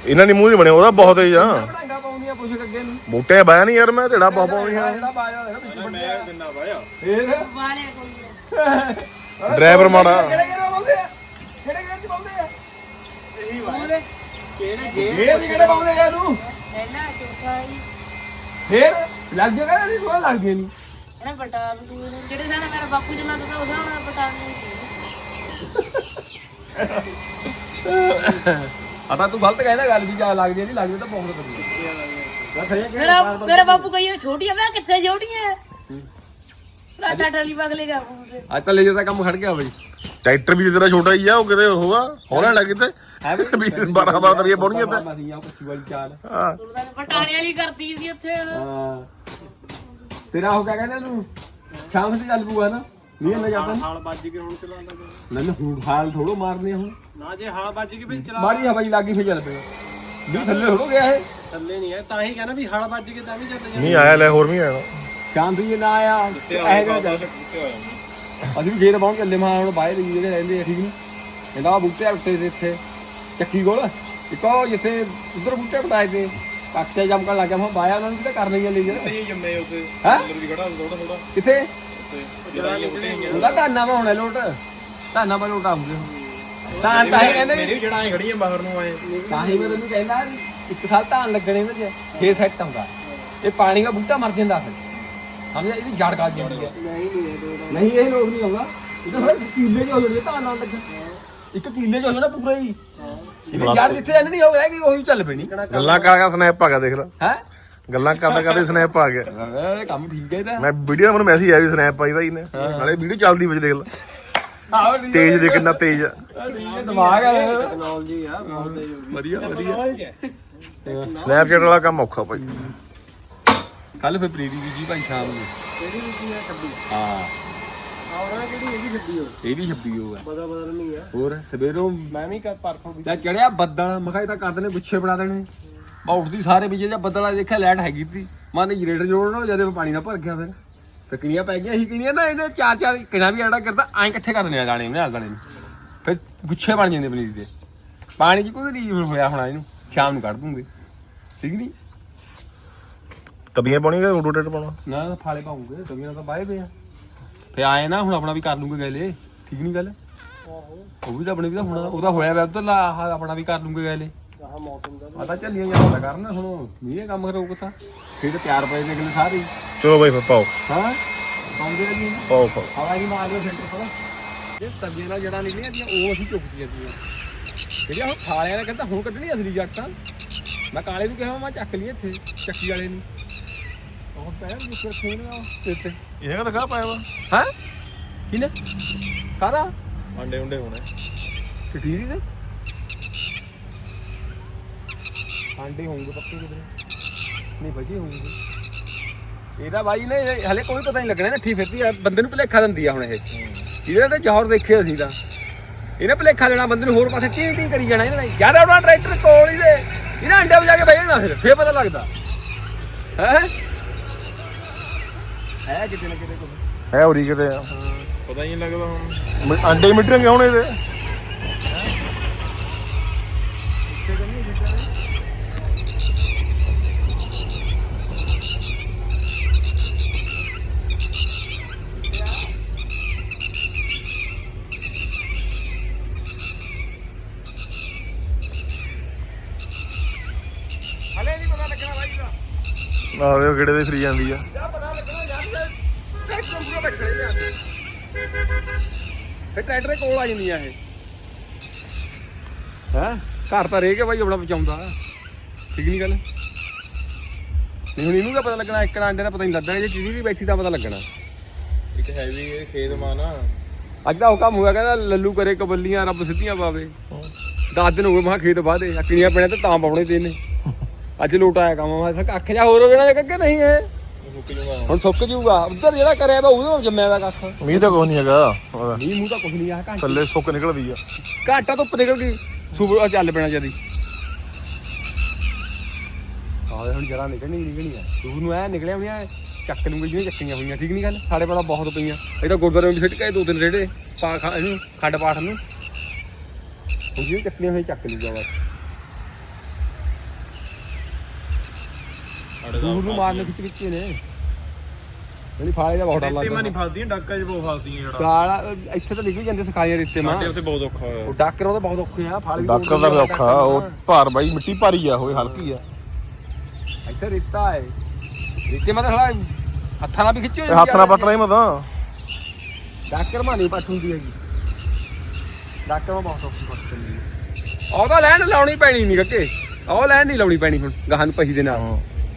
ਇਹਨਾਂ ਦੀ ਮੂੰਹ ਨਹੀਂ ਬਣੇ ਉਹਦਾ ਬਹੁਤ ਹੀ ਆ। ਬਣਾਈਆਂ ਪਾਉਂਦੀਆਂ ਪੁੱਛ ਅੱਗੇ ਨੂੰ। ਬੂਟੇ ਬਾਇਆ ਨਹੀਂ ਯਾਰ ਮੈਂ ਤੇੜਾ ਬਹੁਤ ਪਾਉਣੀਆਂ ਜਿਹੜਾ ਬਾਜਾ ਹੈਗਾ ਵਿੱਚ ਮੈਂ ਦਿੰਦਾ ਬਾਇਆ ਇਹ ਵਾਲਿਆ ਕੋਈ ਡਰਾਈਵਰ ਮਾੜਾ। ਕਿਹੜੇ ਕਿਹੜੇ ਪਾਉਂਦੇ ਆ? ਕਿਹੜੇ ਕਿਹੜੇ ਚ ਪਾਉਂਦੇ ਆ? ਇਹੀ ਵਾਲੇ। ਕਿਹੜੇ ਗੇਰ ਦੀ ਕਿਹੜੇ ਪਾਉਂਦੇ ਆ ਇਹਨੂੰ? ਪਹਿਲਾ ਚੌਥਾ ਹੀ ਫੇਰ? ਲੱਗ ਜਾਏਗਾ ਨਹੀਂ ਸੋਹ ਲੱਗ ਨਹੀਂ ਇਹਨੇ ਬਟਾ ਵੀ ਜਿਹੜੇ ਸਾਨਾ ਮੇਰਾ ਬਾਪੂ ਜਨਾ ਦਾ ਉਹਦਾ ਹੁਣ ਬਟਾ ਨਹੀਂ। ਆ ਤਾਂ ਤੂੰ ਗਲਤ ਕਹਿੰਦਾ ਗੱਲ ਵੀ ਜਾ ਲੱਗਦੀ ਨਹੀਂ ਲੱਗਦੀ ਤਾਂ ਬਹੁਤ ਵਧੀਆ। ਮੇਰਾ ਮੇਰਾ ਬਾਪੂ ਕਹੀਏ ਛੋਟੀਆਂ ਵੇ ਕਿੱਥੇ ਛੋਟੀਆਂ ਰਾਟਾ ਟਾਲੀ ਬਗਲੇਗਾ ਅੱਜ ਤਾਂ ਲੈ ਜਾਂਦਾ ਕੰਮ ਖੜ ਗਿਆ ਬਈ। ਟਰੈਕਟਰ ਵੀ ਤੇਰਾ ਛੋਟਾ ਹੀ ਆ ਉਹ ਕਿਤੇ ਹੋਗਾ ਹੋਣਾ ਲੱਗ ਕਿਤੇ। ਵੀ 12 12 ਤਵੀਆਂ ਪਾਉਣੀਆਂ ਤੇ ਮਸੀਆਂ ਕੁੱਚੀ ਵਾਲੀ ਚਾਲ। ਹਾਂ। ਬਟਾਣੇ ਵਾਲੀ ਕਰਦੀ ਸੀ ਉੱਥੇ। ਹਾਂ। ਤੇਰਾ ਹੋ ਗਿਆ ਕਹਿੰਦਾ ਤੂੰ? ਸ਼ਾਮ ਤੇ ਚੱਲ ਪੂਗਾ ਨਾ। ਨਹੀਂ ਨਾ। ਜਾਂਦਾ ਹਾਲ ਵੱਜ ਕੇ ਹੁਣ ਚਲਾਉਂਦਾ ਨਾ ਨਾ ਹੁਣ ਹਾਲ ਥੋੜੋ ਮਾਰਨੇ ਹੁਣ। ਨਾ ਜੇ ਹਾਲ ਵੱਜ ਕੇ ਵੀ ਚਲਾ ਮਾਰੀ ਹਵਾਈ ਲੱਗੀ ਫੇਰ ਚੱਲ ਪਿਆ ਵੀ ਥੱਲੇ ਹੋ ਗਿਆ ਇਹ। ਥੱਲੇ ਨਹੀਂ ਹੈ ਤਾਂ ਹੀ ਕਹਿੰਦਾ ਵੀ ਹਾਲ ਵੱਜ ਕੇ ਤਾਂ ਵੀ ਚੱਲ ਨਹੀਂ ਆਇਆ ਲੈ ਹੋਰ ਵੀ ਆਇਆ। ਸ਼ਾਮ ਦੀ ਨਾ ਆਇਆ ਇਹ ਜਾ ਜਾ ਅਸੀਂ ਵੀ ਗੇਰ ਬਾਉਂ ਚੱਲੇ ਮਾਂ ਹੁਣ ਬਾਹਰ ਹੀ ਜਿਹੜੇ ਰਹਿੰਦੇ ਆ ਠੀਕ ਨਹੀਂ ਕਹਿੰਦਾ ਆਹ ਬੂਟੇ ਆ ਉੱਤੇ ਦੇ ਇੱਥੇ ਚੱਕੀ ਕੋਲ। ਇੱਕੋ ਜਿੱਥੇ ਉਧਰ ਬੂਟੇ ਬਟਾਏ ਤੇ। ਕਾਕਸੇ ਜਮਕਣ ਲੱਗ ਗਿਆ ਮੈਂ ਬਾਇਆ ਉਹਨਾਂ ਨੂੰ ਕਿਤੇ ਕਰ ਲਈਆਂ ਲੈ ਜੇ ਇਹ ਜੰਮੇ ਉਸੇ ਹੈ? ਵੀ ਖੜਾ ਥੋੜਾ ਥੋੜਾ ਕਿੱਥੇ? ਜੜਾਈਆਂ ਬੁੱਢੀਆਂ ਉਹਦਾ ਧਾਨਾ ਵਾ ਹੋਣਾ ਲੋਟ। ਧਾਨਾ ਵਾ ਲੋਟ ਆਉਂਦੇ ਤਾਂ ਤਾਂ ਹੀ ਕਹਿੰਦੇ ਮੇਰੀ ਜੜਾਈਆਂ ਖੜੀਆਂ ਬਾਹਰ ਨੂੰ ਆਏ। ਤਾਂ ਹੀ ਮੈਂ ਤੈਨੂੰ ਕਹਿੰਦਾ ਵੀ ਇੱਕ ਸਾਲ ਧਾਨ ਲੱਗਣੇ ਇਹਦੇ ਚ ਫੇਰ ਸੈੱਟ ਆਉਂਦਾ ਇਹ ਪਾਣੀ ਦਾ ਬੂਟਾ ਮਰ ਜਾਂਦਾ ਫਿਰ। ਸਮਝਿਆ? ਇਹਦੀ ਜੜ ਗਲ ਜਾਂਦੀ ਹੈ। ਨਹੀਂ ਇਹ ਲੋਕ ਨਹੀਂ ਆਉਂਦਾ। ਇਹ ਤਾਂ ਸਾਰੇ ਕੀਲੇ ਚ ਹੋ ਜਾਂਦੇ ਧਾਨ ਨਾਲ ਲੱਗ। ਇੱਕ ਕੀਲੇ ਚ ਹੋ ਜਾਣਾ ਪੂਰਾ ਹੀ। ਜੜ ਜਿੱਥੇ ਜਾਂਦੀ ਨਹੀਂ ਹੋ ਰਹਿ ਗਈ ਉਹੀ ਚੱਲ ਪੈਣੀ। ਗੱਲਾਂ ਕਰ ਕਰ ਸਨੈਪ ਆ ਗਿਆ ਦੇਖ ਲੈ। ਹੈ? ਗੱਲਾਂ ਕਰਦਾ ਕਰਦੇ ਸਨੈਪ ਆ ਗਿਆ। ਇਹ ਕੰਮ ਠੀਕ ਹੈ ਇਹਦਾ। ਮੈਂ ਵੀਡੀਓ ਮੈਨੂੰ ਮੈਸੇਜ ਆਇਆ ਵੀ ਸਨੈਪ ਪਾਈ ਬਾਈ ਨੇ। ਨਾਲੇ ਵੀਡੀਓ ਚੱਲਦੀ ਵਿੱਚ ਦੇਖ ਲੈ। ਤੇਜ਼ ਦੇ ਕਿੰਨਾ ਤੇਜ਼ ਆ। ਹੈ ਠੀਕ ਹੈ ਦਿਮਾਗ ਆ। ਟੈਕਨੋਲੋਜੀ ਆ ਬਹੁਤ ਤੇਜ਼ ਵਧੀਆ ਵਧੀਆ। ਸਨੈਪਚੈਟ ਵਾਲਾ ਕੰਮ ਔਖਾ ਭਾਈ ਕੱਲ ਫਿਰ ਪ੍ਰੀਤੀ ਦੀ ਜੀ ਭਾਈ ਸ਼ਾਮ ਨੂੰ। ਕਿਹੜੀ ਵੀ ਆ ਕੱਢੀ ਹਾਂ। ਆਉਣਾ ਕਿਹੜੀ ਹੈਗੀ ਛੱਡੀ ਹੋ ਇਹ ਵੀ 26 ਹੋ ਪਤਾ ਪਤਾ ਨਹੀਂ ਆ। ਹੋਰ ਸਵੇਰੋਂ ਮੈਂ ਵੀ ਕਰ ਪਰਖੋ ਵੀ ਲੈ ਚੜਿਆ ਬੱਦਲ ਮੈਂ ਕਿਹਾ ਇਹ ਤਾਂ ਕਰ ਦੇਣੇ ਗੁੱਛੇ ਬਣਾ ਦੇਣੇ। ਮੈਂ ਉੱਠਦੀ ਸਾਰੇ ਵਿੱਚ ਜਾਂ ਬੱਦਲ ਆ ਦੇਖਿਆ ਲਾਈਟ ਹੈਗੀ ਤੀ ਮਨ ਜਨਰੇਟਰ ਜੋੜਨਾ ਜਦੇ ਪਾਣੀ ਨਾ ਭਰ ਗਿਆ ਫਿਰ। ਫਿਰ ਪੈ ਗਈਆਂ ਸੀ ਕਿਣੀਆਂ ਨਾ ਇਹਨੇ ਚਾਰ ਚਾਰ ਕਿਣਾ ਵੀ ਐਡਾ ਕਰਦਾ ਐਂ ਇਕੱਠੇ ਕਰ ਦਿੰਦੇ ਆ ਗਾਣੇ ਨਾਲ ਗਾਣੇ ਨੂੰ। ਫਿਰ ਗੁੱਛੇ ਬਣ ਜਾਂਦੇ ਪਨੀਰ ਦੇ। ਪਾਣੀ ਦੀ ਕੋਈ ਨਹੀਂ ਹੋਇਆ ਹੋਣਾ ਇਹਨੂੰ ਸ਼ਾਮ ਨੂੰ ਕੱਢ ਦੂੰਗੇ। ਠੀਕ ਨਹੀਂ ਤਬੀਆਂ ਪਾਉਣੀ ਕਿ ਰੋਟੇਟ ਪਾਉਣਾ? ਨਾ ਨਾ ਫਾਲੇ ਪਾਉਂਗੇ ਤਵੀਆਂ ਤਾਂ ਬਾਏ ਪਏ ਆ। ਫੇ ਆਏ ਨਾ ਹੁਣ ਆਪਣਾ ਵੀ ਕਰ ਲੂੰਗੇ ਗੈਲੇ। ਠੀਕ ਨਹੀਂ ਗੱਲ? ਉਹ ਵੀ ਤਾਂ ਆਪਣੇ ਵੀ ਤਾਂ ਹੁਣ ਉਹਦਾ ਹੋਇਆ ਵੈ ਉਧਰ ਲਾ ਆਹ ਆਪਣਾ ਵੀ ਕਰ ਲੂੰਗੇ ਗੈਲੇ। ਆਹ ਮੌਸਮ ਦਾ ਪਤਾ ਚੱਲੀਆਂ ਜਾਂਦਾ ਕਰਨ ਹੁਣ ਮੀਂਹ ਕੰਮ ਕਰੋਗੇ ਤਾਂ। ਫੇਰ ਤਾਂ ਤਿਆਰ ਪਏ ਨੇ ਅਗਲੇ ਸਾਰੇ। ਹੀ। ਚਲੋ ਬਾਈ ਫਿਰ ਪਾਓ। ਹਾਂ? ਪਾਉਂਦੇ ਜੀ। ਪਾਓ ਪਾਓ। ਹਵਾ ਨਹੀਂ ਮਾਰਦੇ ਸੈਂਟਰ ਪਰ। ਇਹ ਤਵੀਆਂ ਨਾਲ ਜੜਾਂ ਨਿਕਲੀਆਂ ਦੀਆਂ ਉਹ ਅਸੀਂ ਚੁੱਕਦੀਆਂ ਦੀਆਂ ਜਿਹੜੀਆਂ ਹੁਣ ਥਾਲਿਆਂ ਨੇ ਕਹਿੰਦਾ ਹੁਣ ਕੱਢਣੀ ਅਸਲੀ ਜੱਟਾਂ ਮੈਂ ਕਾਲੇ ਨੂੰ ਕਿਹਾ ਮੈਂ ਚੱਕ ਲਈ ਇੱਥੇ ਚੱਕੀ ਵਾਲੇ ਨੂੰ। ਉਹ ਪੈਰ ਜਿੱਥੇ ਖੇਨ ਆ। ਇੱਥੇ ਇਹ ਕਹਿੰਦਾ ਕਾ ਪਾਇਆ ਵਾ। ਹਾਂ? ਕਿਨੇ ਕਾਦਾ ਅੰਡੇ ਉਂਡੇ ਹੋਣੇ। ਟਟੀਰੀ ਦੇ ਆਂਡੇ ਹੋਣਗੇ ਪੱਕੇ ਕਿਧਰੇ। ਨਹੀਂ ਬਚੇ ਹੋਣਗੇ। ਇਹਦਾ ਬਾਈ ਨੇ ਇਹ ਹਲੇ ਕੋਈ ਪਤਾ ਨਹੀਂ ਲੱਗਣਾ ਨੱਠੀ ਫਿਰਦੀ ਆ। ਬੰਦੇ ਨੂੰ ਭਲੇਖਾ ਦਿੰਦੀ ਆ ਹੁਣ ਇਹ। ਇਹਦੇ ਤੇ ਜੋਹਰ ਦੇਖੇ ਅਸੀਂ ਤਾਂ। ਇਹਨੇ ਭਲੇਖਾ ਦੇਣਾ ਬੰਦੇ ਨੂੰ ਹੋਰ ਪਾਸੇ ਟੀ ਟੀ ਕਰੀ ਜਾਣਾ ਇਹਨੇ। ਯਾਰ ਆਪਣਾ ਟਰੈਕਟਰ ਕੋਲ ਹੀ ਦੇ ਇਹਨਾਂ ਅੰਡੇ ਵਜਾ ਕੇ ਬਹਿ ਜਾਣਾ ਫਿਰ ਫੇਰ ਪਤਾ ਲੱਗਦਾ। ਹੈ? ਹੈ ਕਿਤੇ ਨਾ ਕਿਤੇ ਕੋਈ ਹੈ ਉਰੀ ਕਿਤੇ ਆ। ਪਤਾ ਹੀ ਨਹੀਂ ਲੱਗਦਾ ਹੁਣ। ਮ- ਅੰਡੇ ਮਿੱਟਣਗੇ ਹੁਣ ਇਹਦੇ? ਹਲੇ ਨਹੀਂ ਪਤਾ ਲੱਗਣਾ ਬਾਈ ਦਾ। ਆਵੇ ਉਹ ਕਿਹੜੇ ਦੇ ਫਰੀ ਜਾਂਦੀ ਆ ਕਿਆ ਪਤਾ ਲੱਗਣਾ ਯਾਰ ਇਹ ਟਰੈਕਟਰ ਪੂਰਾ ਬੈਠ ਖੜੇ ਆ ਫਿਰ ਟਰੈਕਟਰ ਦੇ ਕੋਲ ਆ ਜਾਂਦੀਆਂ ਇਹ। ਹੈ? ਘਰ ਤਾਂ ਰਹਿ ਕੇ ਬਾਈ ਆਪਣਾ ਬਚਾਉਂਦਾ। ਠੀਕ ਨਹੀਂ ਗੱਲ? ਨਹੀਂ ਹੁਣ ਇਹਨੂੰ ਤਾਂ ਪਤਾ ਲੱਗਣਾ? ਇੱਕ ਅੰਡੇ ਦਾ ਪਤਾ ਨਹੀਂ ਲੱਗਦਾ ਜੇ ਚੀੜੀ ਵੀ ਬੈਠੀ ਤਾਂ ਪਤਾ ਲੱਗਣਾ। ਇੱਕ ਹੈਵੀ ਇਹ ਖੇਤ ਮਾਨਾ ਅੱਜ ਦਾ ਉਹ ਕੰਮ ਹੋਇਆ ਕਹਿੰਦਾ ਲੱਲੂ ਕਰੇ ਕਬੱਲੀਆਂ ਰੱਬ ਸਿੱਧੀਆਂ ਪਾਵੇ। 10 ਦਿਨ ਹੋ ਗਏ ਮਹਾ ਖੇਤ ਬਾਦੇ ਕਿੰਨੀਆਂ ਪੈਣੇ ਤੇ ਤਾਂ ਪਾਉਣੇ ਤੇ ਨੇ ਅੱਜ ਲੋਟ ਆਇਆ ਕੰਮ ਮੈਂ ਕੱਖ ਜਾ ਹੋਰ ਹੋ ਜਾਣਾ ਕਿ ਨਹੀਂ ਇਹ। ਸੁੱਕ ਜੂਗਾ ਹੁਣ ਸੁੱਕ ਜੂਗਾ ਉੱਧਰ ਜਿਹੜਾ ਕਰਿਆ ਵਾ ਉਹਦੇ ਜੰਮਿਆ ਵਾ ਕੱਖ। ਮੀਂਹ ਤਾਂ ਕੁਛ ਨਹੀਂ ਹੈਗਾ। ਨਹੀਂ ਮੂੰਹ ਤਾਂ ਕੁਝ ਨਹੀਂ ਆ ਘੰਟਾ ਥੱਲੇ ਸੁੱਕ ਨਿਕਲਦੀ ਆ। ਘਾਟਾ ਤੋਂ ਨਿਕਲ ਗਈ। ਸੁਬਹ ਚੱਲ ਪੈਣਾ ਜਦੀ। ਆਹ ਹੁਣ ਜਰਾ ਨਿਕਲਣੀ ਨਿਕਲਣੀ ਆ। ਦੂਰ ਨੂੰ ਐ ਨਿਕਲਿਆ ਹੋਈਆਂ ਚੱਕ ਨੂੰ ਜਿਹੜੀਆਂ ਚੱਕੀਆਂ ਹੋਈਆਂ ਠੀਕ ਨਹੀਂ ਗੱਲ? ਸਾਡੇ ਕੋਲ ਬਹੁਤ ਪਈਆਂ। ਇਹ ਤਾਂ ਗੁਰਦੁਆਰੇ ਵਿੱਚ ਸਿੱਟ ਕੇ ਦੋ ਤਿੰਨ ਰੇੜੇ ਪਾ ਖਾ ਇਹਨੂੰ ਖੰਡ ਪਾਠ ਨੂੰ। ਹੁਣ ਜਿਹੜੀਆਂ ਚੱਕੀਆਂ ਹੋਈਆਂ ਚੱਕ ਲਈ ਜਾਵਾ ਦੂਰ ਨੂੰ ਮਾਰਨੇ ਖਿੱਚ ਖਿੱਚ ਨੇ। ਜਿਹੜੀ ਫਾਲੇ ਦਾ ਬਹੁਤ ਡਰ ਰੇਤੇ ਮਾ ਲੱਗਦਾ। ਨਹੀਂ ਫਸਦੀਆਂ ਡਾਕਾ 'ਚ ਬਹੁਤ ਫਸਦੀਆਂ ਜਿਹੜਾ। ਕਾਲਾ ਇੱਥੇ ਤਾਂ ਨਿਕਲ ਜਾਂਦੇ ਸਖਾਲੀਆਂ ਰੇਤੇ ਮਾਂ ਸਾਡੇ ਉੱਤੇ ਬਹੁਤ ਔਖਾ ਹੋਇਆ। ਉਹ ਡਾਕਰ ਉਹਦਾ ਬਹੁਤ ਔਖੇ ਆ ਫਾਲ ਵੀ ਡਾਕਰ ਦਾ ਵੀ ਔਖਾ ਉਹ ਭਾਰ ਬਾਈ ਮਿੱਟੀ ਭਾਰੀ ਆ ਹੋਏ ਹਲਕੀ ਆ। ਇੱਥੇ ਰੇਤਾ ਹੈ ਰੇਤੇ ਮਾ ਤਾਂ ਸਾਲਾ ਹੱਥਾਂ ਨਾਲ ਵੀ ਇਹ ਹੱਥ ਨਾਲ ਪੱਟਣਾ ਹੀ ਮਤਾਂ ਡਾਕਰ ਮਾ ਨਹੀਂ ਪੱਟ ਹੁੰਦੀ ਹੈਗੀ। ਡਾਕਰ ਮਾ ਬਹੁਤ ਔਖੀ ਪੱਟ ਹੁੰਦੀ ਹੈ ਉਹਦਾ ਲੈਣ ਲਾਉਣੀ ਪੈਣੀ ਨਹੀਂ ਕੱਕੇ ਉਹ ਲੈਣ ਨਹੀਂ ਲਾਉਣੀ ਪੈਣੀ ਹੁਣ ਗਾਹਾਂ ਨੂੰ ਪਹੀ ਦੇ ਨਾਲ।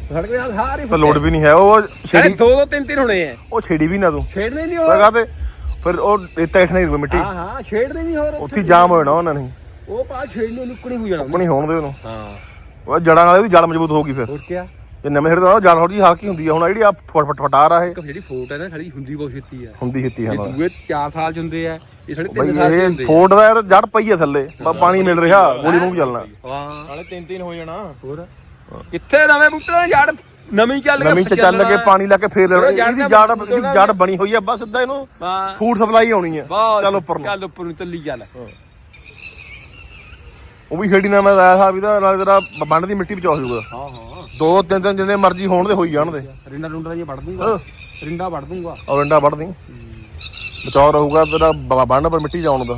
ਸੜਕ ਦੇ ਨਾਲ ਸਾਰੀ ਤਾਂ ਲੋਡ ਵੀ ਨਹੀਂ ਹੈ ਉਹ ਛੇੜੀ ਛੇੜੀ ਦੋ ਦੋ ਤਿੰਨ ਤਿੰਨ ਹੋਣੇ ਆ ਉਹ ਛੇੜੀ ਵੀ ਨਾ ਤੂੰ। ਛੇੜਨੇ ਨਹੀਂ ਹੋਰ। ਲਗਾ ਤੇ ਫਿਰ ਉਹ ਰੇਤਾ ਨਹੀਂ ਰੁਕੇ ਮਿੱਟੀ। ਹਾਂ ਹਾਂ ਛੇੜਨੇ ਨਹੀਂ ਹੋਰ। ਉੱਥੇ ਹੀ ਜਾਮ ਹੋ ਜਾਣਾ ਉਹਨਾਂ ਨੇ। ਉਹ ਪਾ ਛੇੜਨੇ ਨੁੱਕਣੀ ਹੋ ਜਾਣਾ। ਆਪਣੀ ਹੋਣ ਦੇ ਉਹਨੂੰ। ਹਾਂ। ਉਹ ਜੜਾਂ ਵਾਲੇ ਦੀ ਜੜ ਮਜ਼ਬੂਤ ਹੋਊਗੀ ਫਿਰ। ਹੋਰ ਕੀ ਜੇ ਨਵੇਂ ਸਿਰ ਦਾ ਜੜ ਥੋੜੀ ਜਿਹੀ ਹਲਕੀ ਹੁੰਦੀ ਆ। ਹੁਣ ਜਿਹੜੀ ਆ ਫਟ ਫਟ ਫਟਾਰ ਆ ਇਹ। ਇੱਕ ਜਿਹੜੀ ਫੋਟ ਹੈ ਨਾ ਖੜੀ ਹੁੰਦੀ ਬਹੁਤ ਛੇਤੀ ਆ ਹੁੰਦੀ ਹਿੱਤੀ ਇਹ ਹਾਂ। ਦੂਏ 4 ਸਾਲ ਚ ਹੁੰਦੇ ਆ ਇਹ ਸਾਡੇ ਬਈ 3 ਸਾਲ ਚ ਇਹ ਹੁੰਦੇ ਫੋਰਡ ਦਾ ਯਾਰ ਜੜ ਪਈ ਆ ਥੱਲੇ। ਪਾਣੀ ਮਿਲ ਰਿਹਾ ਗੋਲੀ ਨੂੰ ਚੱਲਣਾ। ਹਾਂ। ਨਾਲੇ ਤਿੰਨ ਤਿੰਨ ਹੋ ਜਾਣਾ। ਹੋਰ? ਕਿੱਥੇ ਨਵੇਂ ਬੂਟੇ ਨੇ ਜੜ ਨਵੀਂ ਚੱਲ ਕੇ ਨਵੀਂ ਚ ਚੱਲ ਕੇ ਪਾਣੀ ਲਾ ਕੇ ਫੇਰ ਲੈਣਾ ਇਹਦੀ ਦਾ ਜੜ ਇਹਦੀ ਜੜ ਬਣੀ ਹੋਈ ਆ ਬਸ ਸਿੱਧਾ ਇਹਨੂੰ ਫੂਡ ਸਪਲਾਈ ਆਉਣੀ ਆ। ਚੱਲ ਉੱਪਰ ਨੂੰ। ਚੱਲ ਉੱਪਰ ਨੂੰ ਚੱਲੀ ਚੱਲ। ਉਹ ਵੀ ਛੇੜੀ ਨਾ ਮੈਂ ਆਇਆ ਸਾਹਿਬ ਇਹਦਾ ਨਾਲ ਤੇਰਾ ਬੰਡ ਦੀ ਮਿੱਟੀ ਬਚਾ ਹੋ ਜਾਊਗਾ। ਹਾਂ ਹਾਂ। ਦੋ ਤਿੰਨ ਤਿੰਨ ਜਿੰਨੇ ਮਰਜ਼ੀ ਹੋਣ ਦੇ ਹੋਈ ਜਾਣ ਦੇ ਰਿੰਡਾ ਰੁੰਡਾ ਜੀ ਵੜ ਦੂੰਗਾ ਰਿੰਡਾ ਵੜ ਦੂੰਗਾ ਔਰ ਅੰਡਾ ਵੱਢ ਦੀ। ਬਚਾਅ ਰਹੂਗਾ ਤੇਰਾ ਬ- ਬੰਡ ਪਰ ਮਿੱਟੀ ਜਾਉਣ ਦਾ।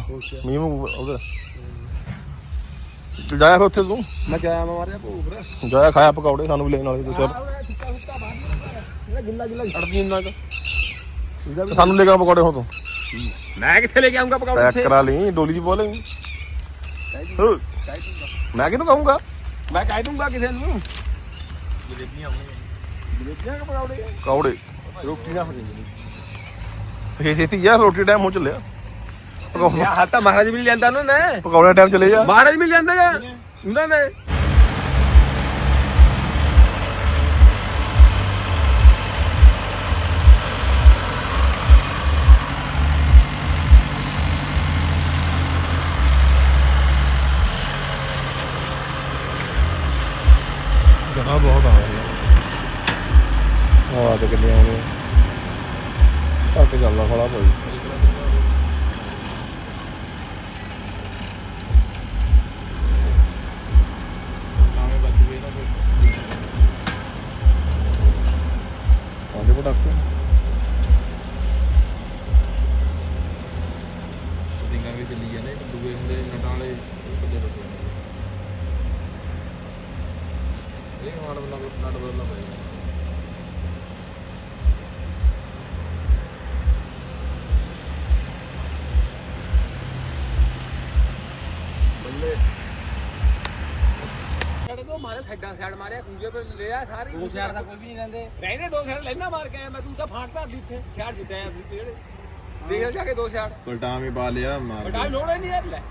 ਮੀਂਹ ਮੂੰਹ ਉਹਦੇ ਜਾਇਆ ਫਿਰ ਉੱਥੇ ਤੂੰ? ਮੈਂ ਜਾਇਆ ਮੈਂ ਮਾਰਿਆ ਭੂਖ ਜਾਇਆ ਖਾਇਆ ਪਕੌੜੇ ਸਾਨੂੰ ਵੀ ਲੈਣ ਵਾਲੇ ਤੂੰ ਚੱਲ। ਗਿੱਲਾ ਗਿੱਲਾ ਛੱਡਦੀ ਇੰਨਾ ਕੁ। ਸਾਨੂੰ ਲੈ ਕੇ ਆ ਪਕੌੜੇ ਹੋ ਤੂੰ। ਮੈਂ ਕਿੱਥੇ ਲੈ ਕੇ ਆਉਂਗਾ ਪਕਾਉ ਪੈਕ ਕਰਾ ਲਈ ਡੋਲੀ 'ਚ ਬੋਲੇ। ਮੈਂ ਕਿਹਨੂੰ ਕਹੂੰਗਾ? ਮੈਂ ਕਹਿ ਦੂੰਗਾ ਕਿਸੇ ਨੂੰ। ਜਲੇਬੀਆਂ ਆਉਣਗੀਆਂ ਜਲੇਬੀਆਂ ਕਿ ਪਕੌੜੇ? ਕੌੜੇ ਰੋਟੀ ਨਾ ਫੜੀ ਫੇਰ ਛੇਤੀ ਜਾ ਰੋਟੀ ਟਾਈਮ ਹੋ ਚੱਲਿਆ। ਇਹ ਹਾਲ ਤਾਂ ਮਹਾਰਾਜ ਵੀ ਨੀ ਲਿਆਂਦਾ ਉਹਨਾਂ ਨੇ। ਪਕੌੜੇ ਟਾਈਮ ਚਲੇ ਜਾ। ਮਹਾਰਾਜ ਵੀ ਲਿਆਂਦਾ ਗਾ। ਉਹਨਾਂ ਨੇ। ਜਗ੍ਹਾ ਬਹੁਤ ਆ ਰਹੀ ਆ ਤੇ ਕਿੰਨੇ ਆਉਣੇ ਘੱਟ ਚੱਲਦਾ ਖੜਾ ਭਾਈ ਸਾਡੇ ਤੋਂ ਮਾਰੇ ਸਾਈਡਾਂ ਸਾਈਡ ਮਾਰਿਆ ਕੂਜੇ ਪਰ ਲਿਆ ਸਾਰੀ ਦੋ ਸਾਈਡ ਦਾ ਕੋਈ ਵੀ ਨਹੀਂ ਰਹਿੰਦੇ। ਰਹਿੰਦੇ ਦੋ ਸਾਈਡ ਲੈਣਾ ਮਾਰ ਕੇ ਆਇਆ ਮੈਂ ਤੂੰ ਤਾਂ ਫਾਂਟਦਾ ਦੀ ਇੱਥੇ। ਸਾਈਡ ਜਿੱਦਾਂ ਸੀ ਜਿਹੜੇ ਦੇਖ ਲੈ ਜਾ ਕੇ ਦੋ ਸਾਈਡ ਪਲਟਾਂ ਵੀ ਪਾ ਲਿਆ ਮਾਰ ਬਟਾ ਲੋੜ ਹੀ ਨਹੀਂ ਯਾਰ ਲੈ।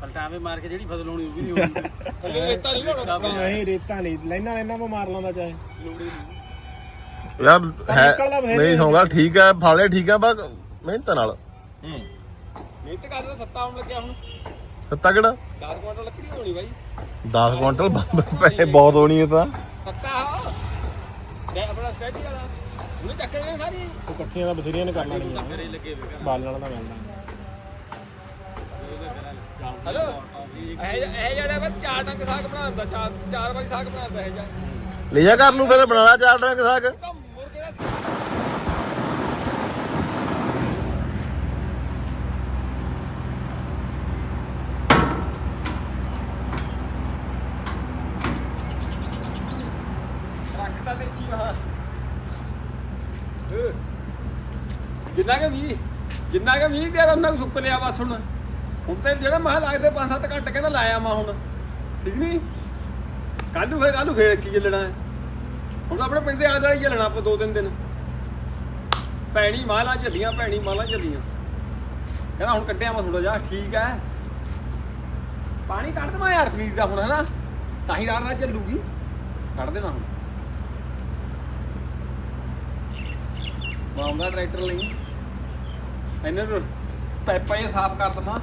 ਪਲਟਾਵੇ ਮਾਰ ਕੇ ਜਿਹੜੀ ਫਸਲ ਹੋਣੀ ਉਹ ਵੀ ਨਹੀਂ ਹੋਣੀ। ਥੱਲੇ ਰੇਤਾ ਨਹੀਂ ਲੋੜਾ ਨਹੀਂ ਰੇਤਾ ਨਹੀਂ। ਲੈਣਾ ਲੈਣਾ ਮੈਂ ਮਾਰ ਲਾਂਦਾ ਚਾਹੇ। ਯਾਰ ਹੈ ਨਿਕਲਦਾ ਬਥੇਰੇ ਨਹੀਂ ਹੋਗਾ ਠੀਕ ਹੈ ਫਾਲੇ ਠੀਕ ਹੈ ਬਸ ਮਿਹਨਤ ਨਾਲ। ਹੂੰ। ਮਿਹਨਤ ਕਰਨਾ ਸੱਤਾ ਆਉਣ ਲੱਗਿਆ ਹੁਣ। ਸੱਤਾ ਕਿਹੜਾ? 10 ਕੁਇੰਟਲ ਲੱਕੜੀ ਹੋਣੀ ਬਾਈ। 10 ਕੁਇੰਟਲ ਪੈਸੇ ਬਹੁਤ ਹੋਣੀ ਹੈ ਤਾਂ। ਸੱਤਾ ਆ। ਦੇ ਆਪਣਾ ਸਟੈਡੀ ਵਾਲਾ। ਉਹਨੇ ਚੱਕੇ ਨੇ ਸਾਰੀ। ਉਹ ਇਕੱਠੀਆਂ ਦਾ ਬਥੇਰੀਆਂ ਨੇ ਕਰਨਾ ਨਹੀਂ ਬਾਲਣ ਦਾ ਗੱਲ ਹਲੋ। ਇਹ ਇਹ ਜਿਹੜਾ ਵਾ ਚਾਰ ਡੰਗ ਸਾਗ ਬਣਾਉਂਦਾ ਚਾਰ ਚਾਰ ਵਾਰੀ ਸਾਗ ਬਣਾਉਂਦਾ ਇਹ ਜਾ ਲੈ ਜਾ ਘਰ ਨੂੰ ਫਿਰ ਚਾਰ ਡੰਗ ਸਾਗ ਤਾਂ ਮੁਰਗੇ ਦਾ ਰੱਖਦਾ ਤੇ ਚੀ ਵਾ ਜਿੰਨਾ ਕਿ ਵੀ ਜਿੰਨਾ ਕਿ ਵੀ ਪਿਆ ਉਹਨਾਂ ਨੂੰ ਸੁੱਕ ਲਿਆ ਬਸ ਹੁਣ। ਹੁਣ ਤੇ ਜਿਹੜਾ ਮਹਾ ਲੱਗਦੇ 5-7 ਘੰਟੇ ਕਹਿੰਦਾ ਲਾਇਆ ਮਾ ਹੁਣ। ਠੀਕ ਨਹੀਂ ਕੱਲ ਨੂੰ ਫੇਰ ਕੱਲ ਨੂੰ ਫੇਰ ਕੀ ਚੱਲਣਾ ਹੈ? ਹੁਣ ਤਾਂ ਆਪਣੇ ਪਿੰਡ ਦੇ ਆਲੇ ਦੁਆਲੇ ਹੀ ਚੱਲਣਾ ਆਪਾਂ ਦੋ ਤਿੰਨ ਦਿਨ। ਪੈਣੀ ਮਾਲਾ ਝੱਲੀਆਂ ਪੈਣੀ ਮਾਲਾ ਝੱਲੀਆਂ। ਕਹਿੰਦਾ ਹੁਣ ਕੱਢਿਆ ਮੈਂ ਥੋੜਾ ਜਿਹਾ, ਠੀਕ ਹੈ। ਪਾਣੀ ਕੱਢ ਦਵਾਂ ਯਾਰ ਪਲੀਜ਼ ਦਾ ਹੁਣ ਹਨਾ ਤਾਂ ਹੀ ਰਾਤ ਰਾਤ ਚੱਲੂਗੀ। ਕੱਢ ਦੇਣਾ ਹੁਣ। ਮਾਉਂਦਾ ਟਰੈਕਟਰ ਲਈ। ਇਹਨਾਂ ਨੂੰ ਪੈਪਾਂ ਹੀ ਸਾਫ਼ ਕਰ ਦਵਾਂ।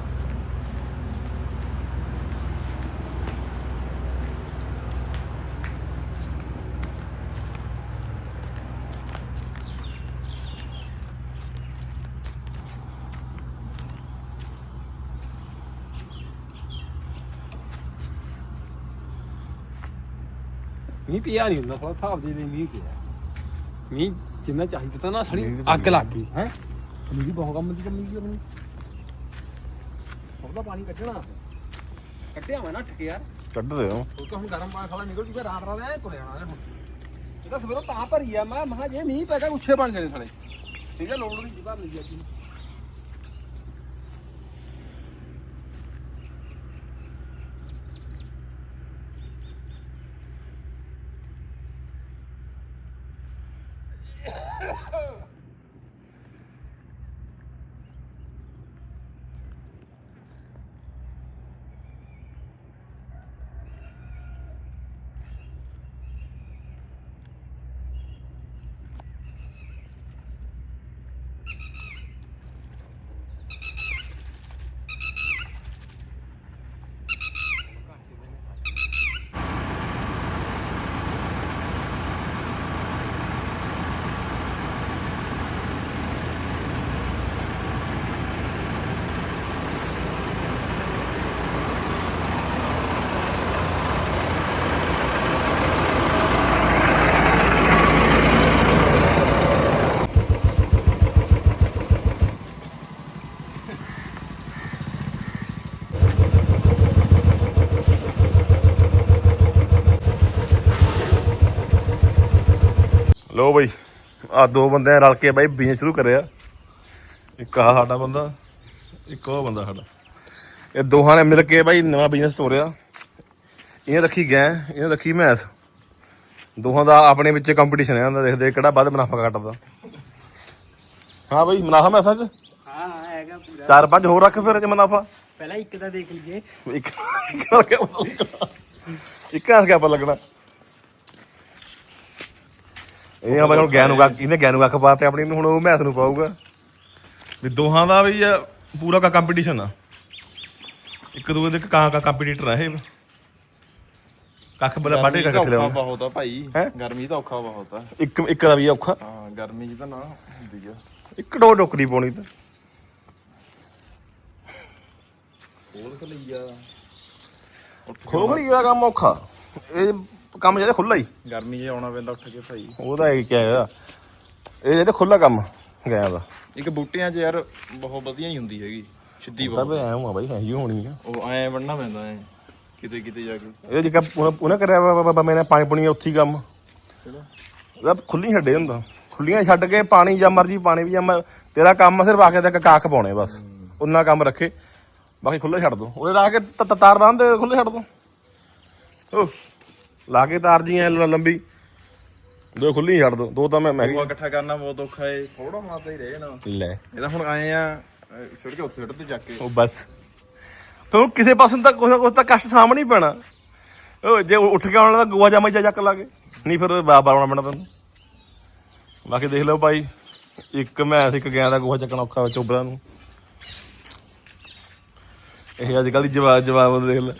ਮੀਂਹ ਪਿਆ ਨਹੀਂ ਹੁੰਦਾ ਥੋੜਾ ਹਿਸਾਬ ਦੇ ਦੇ ਮੀਂਹ ਪਿਆ। ਮੀਂਹ ਜਿੰਨਾ ਚਾਹੀਦਾ ਤਾਂ ਨਾ ਸੜੀ ਅੱਗ ਲੱਗ ਗਈ ਹੈ? ਮੇਰੀ ਬਹੁਤ ਕੰਮ ਦੀ ਕੰਮੀ ਕੀ ਆਪਣੀ। ਉਹਦਾ ਪਾਣੀ ਕੱਢਣਾ। ਕੱਢਿਆ ਮੈਂ ਨਾ ਠੱਕੇ ਯਾਰ। ਕੱਢ ਦੇ ਉਹ ਕਿਉਂਕਿ ਹੁਣ ਗਰਮ ਪਾਣੀ ਖਾਲਾ ਨਿਕਲ ਜੂਗਾ ਰਾਤ ਰਾਤ ਐ ਤੁਰ ਜਾਣਾ ਹੁਣ। ਇਹ ਤਾਂ ਸਵੇਰੋਂ ਤਾਂ ਭਰੀ ਆ ਮੈਂ ਮਹਾ ਜੇ ਮੀਂਹ ਪੈ ਗਿਆ ਉੱਛੇ ਬਣ ਜਾਣੇ ਸਾਲੇ। ਠੀਕ ਹੈ ਲੋੜ ਨਹੀਂ ਭਰ ਲਈ ਅੱਜ। ਲੋ ਬਈ ਆ ਦੋ ਬੰਦੇ ਰਲ ਕੇ ਬਾਈ ਬਿਜ਼ਨਸ ਸ਼ੁਰੂ ਕਰਿਆ। ਇੱਕ ਆ ਸਾਡਾ ਬੰਦਾ ਇੱਕ ਉਹ ਬੰਦਾ ਸਾਡਾ। ਇਹ ਦੋਹਾਂ ਨੇ ਮਿਲ ਕੇ ਬਾਈ ਨਵਾਂ ਬਿਜ਼ਨਸ ਤੋਰਿਆ। ਇਹਨੇ ਰੱਖੀ ਗੈਂ ਇਹਨੇ ਰੱਖੀ ਮੈਸ। ਦੋਹਾਂ ਦਾ ਆਪਣੇ ਵਿੱਚ ਕੰਪੀਟੀਸ਼ਨ ਹੈ ਹੁੰਦਾ ਦੇਖਦੇ ਕਿਹੜਾ ਵੱਧ ਮੁਨਾਫਾ ਕੱਟਦਾ ਹਾਂ ਬਈ ਮੁਨਾਫਾ ਮੈਂ ਸੱਚ ਹਾਂ ਹਾਂ ਹੈਗਾ ਪੂਰਾ। ਚਾਰ ਪੰਜ ਹੋਰ ਰੱਖ ਫਿਰ ਚ ਮੁਨਾਫਾ। ਪਹਿਲਾਂ ਇੱਕ ਦਾ ਦੇਖ ਲਈਏ। ਇੱਕ ਇੱਕ ਨਾਲ ਕਿਆ ਪਤਾ ਲੱਗਣਾ। ਇੱਕ ਨਾਲ ਕਿਆ ਪਤਾ ਲੱਗਣਾ। ਇਹ ਆ ਬਈ ਹੁਣ ਗਿਆਨ ਨੂੰ ਗਾ- ਇਹਨੇ ਗਿਆਨ ਨੂੰ ਅੱਖ ਪਾਤੇ ਆਪਣੀ ਨੂੰ ਹੁਣ ਉਹ ਮੈਥ ਨੂੰ ਪਾਊਗਾ। ਵੀ ਦੋਹਾਂ ਦਾ ਵੀ ਆ ਪੂਰਾ ਕਾ ਕੰਪੀਟੀਸ਼ਨ ਆ। ਇੱਕ ਦੂਜੇ ਦੇ ਕਾਂ ਕਾ ਕੰਪੀਟੀਟਰ ਆ ਇਹ। ਕੱਖ ਬਲੇ ਬਾਡੇ ਕੱਖ ਔਖਾ ਲਿਆ ਬਹੁਤ ਆ ਭਾਈ। ਹੈਂ? ਗਰਮੀ ਤਾਂ ਔਖਾ ਬਹੁਤ ਆ। ਇੱਕ ਇੱਕ ਦਾ ਵੀ ਔਖਾ। ਹਾਂ ਗਰਮੀ ਚ ਤਾਂ ਨਾ ਹੁੰਦੀ ਆ। ਇੱਕ ਡੋ ਨੌਕਰੀ ਪਾਉਣੀ ਤਾਂ। ਖਲੀ ਆ। ਖੋਖਲੀ ਦਾ ਕੰਮ ਔਖਾ। ਇਹ ਕੰਮ ਜਿਹੜਾ ਖੁੱਲਾ ਹੀ। ਗਰਮੀ 'ਚ ਆਉਣਾ ਪੈਂਦਾ ਉੱਠ ਕੇ ਭਾਈ। ਉਹਦਾ ਇਹ ਕਿਆ ਹੈ ਇਹ ਜਿਹੜਾ ਖੁੱਲਾ ਕੰਮ ਗਿਆ ਦਾ ਇੱਕ ਬੂਟਿਆਂ 'ਚ ਯਾਰ ਬਹੁਤ ਵਧੀਆ ਹੀ ਹੁੰਦੀ ਹੈਗੀ ਸਿੱਧੀ ਤਾਂ ਬਹੁਤ। ਵੀ ਐਂ ਆ ਬਾਈ ਹੈ ਹੀ ਹੋਣੀ ਆ। ਉਹ ਐ ਬਣਨਾ ਪੈਂਦਾ ਐ। ਕਿਤੇ ਕਿਤੇ ਜਾ ਕੇ। ਇਹ ਜਿਹੜਾ ਉਹਨੇ ਕਰਿਆ ਵਾ- ਵਾ- ਪਾਣੀ ਪੁਣੀ ਉੱਥੀ ਕੰਮ। ਉਹਦਾ ਖੁੱਲੀ ਛੱਡੇ ਹੁੰਦਾ। ਖੁੱਲੀਆਂ ਛੱਡ ਕੇ ਪਾਣੀ ਜਾਂ ਮਰਜ਼ੀ ਪਾਣੀ ਵੀ ਜਾਂ ਤੇਰਾ ਕੰਮ ਸਿਰਫ ਆ ਕੇ ਤੱਕ ਕਾਖ ਪਾਉਣੇ ਬਸ। ਉਹਨਾਂ ਕੰਮ ਰੱਖੇ। ਬਾਕੀ ਖੁੱਲੇ ਛੱਡ ਦੋ। ਉਹਦੇ ਲਾ ਕੇ ਤ- ਤ- ਤਾਰ ਬੰਨ੍ਹਦੇ ਖੁੱਲੇ ਛੱਡ ਦੋ। ਓ ਲਾ ਕੇ ਤਾਰ ਜੀ ਐ ਲੰਬੀ। ਦੋ ਖੁੱਲੀ ਛੱਡ ਦੋ ਦੋ ਤਾਂ ਮੈਂ ਮੈਂ ਉਹ ਇਕੱਠਾ ਕਰਨਾ ਬਹੁਤ ਔਖਾ ਏ। ਥੋੜਾ ਮਾਤਾ ਹੀ ਰਹੇ ਨਾ। ਲੈ। ਇਹਦਾ ਹੁਣ ਆਏ ਆ ਸਿੱਟ ਕੇ ਉੱਥੇ ਸਿੱਟ ਤੇ ਜਾ ਕੇ। ਉਹ ਬਸ। ਫਿਰ ਕਿਸੇ ਪਾਸੇ ਤਾਂ ਨਾ ਕੁਛ ਤਾਂ ਕਸ਼ਟ ਸਾਹਮਣੇ ਹੀ ਪੈਣਾ। ਉਹ ਜੇ ਉੱਠ ਕੇ ਆਉਣ ਦਾ ਗੋਆ ਜਾਮਾ ਜਾ ਚੱਕ ਲਾਗੇ ਨਹੀਂ ਫਿਰ ਬਾਬਾ ਆਉਣਾ ਪੈਣਾ ਤੈਨੂੰ। ਬਾਕੀ ਦੇਖ ਲਓ ਭਾਈ ਇੱਕ ਮੈਂ ਇੱਕ ਗਿਆ ਦਾ ਗੋਆ ਚੱਕਣਾ ਔਖਾ ਚੋਬਰਾ ਨੂੰ। ਇਹ ਅੱਜ ਕੱਲ ਦੀ ਜਵਾਬ ਜਵਾਬ ਦੇਖ ਲੈ।